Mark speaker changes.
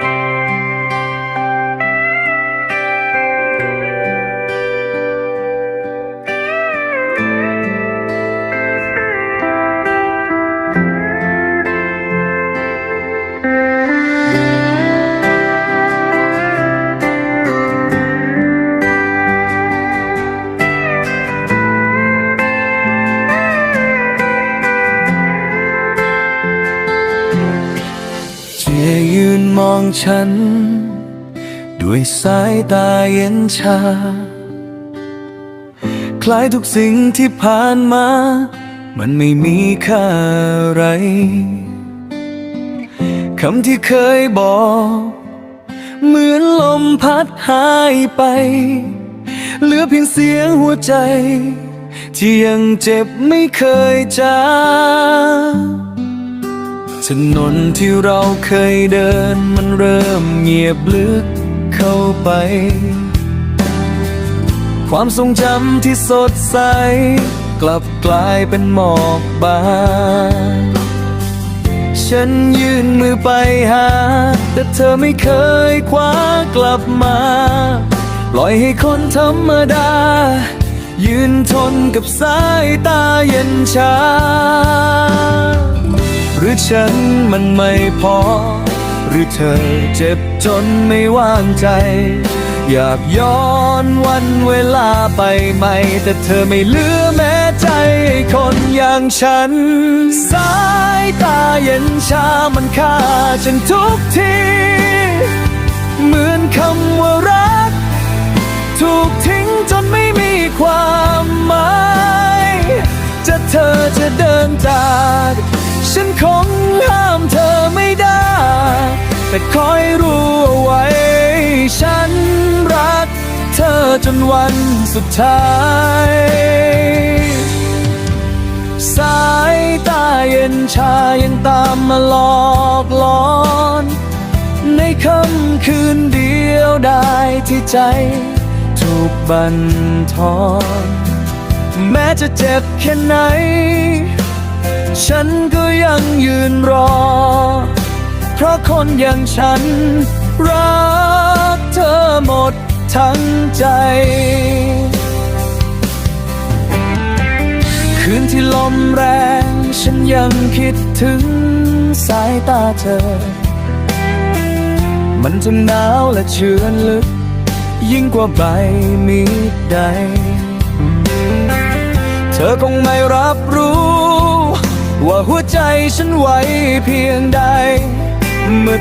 Speaker 1: เนมองฉัน ด้วยสายตาเย็นชา คล้ายทุกสิ่งที่ผ่านมา มันไม่มีค่าอะไรคำที่เคยบอก เหมือนลมพัดหายไป เหลือเพียงเสียงหัวใจ ที่ยังเจ็บไม่เคยจาง ถนนที่เราเคยเดินมันเริ่มเงียบลึกเข้าไป ความทรงจำที่สดใส กลับกลายเป็นหมอกบาง ฉันยื่นมือไปหา แต่เธอไม่เคยคว้ากลับมา ปล่อยให้คนธรรมดา ยืนทนกับสายตาเย็นชา ฉันมันไม่พอ หรือเธอเจ็บจนไม่ว่างใจ อยากย้อนวันเวลาไปใหม่ แต่เธอไม่เหลือแม้ใจคนอย่างฉัน สายตาเย็นชามันฆ่าฉันทุกที เหมือนคำว่ารัก ถูกทิ้งจนไม่มีความหมาย จะเธอจะเดินจากฉันคง จนวันสุดท้าย สายตาเย็นชายังตามมาหลอกหลอน ในค่ำคืนเดียวได้ที่ใจ ถูกบันทอนแม้จะเจ็บแค่ไหน ฉันก็ยังยืนรอ เพราะคนอย่างฉันรัก ทั้งใจ คืนที่ลมแรง ฉันยังคิดถึงสายตาเธอ มันทั้งหนาวและเชื้อนลึก ยิ่งกว่าใบมีดใด เธอคงไม่รับรู้ ว่าหัวใจฉันไหวเพียงใดเมื่อ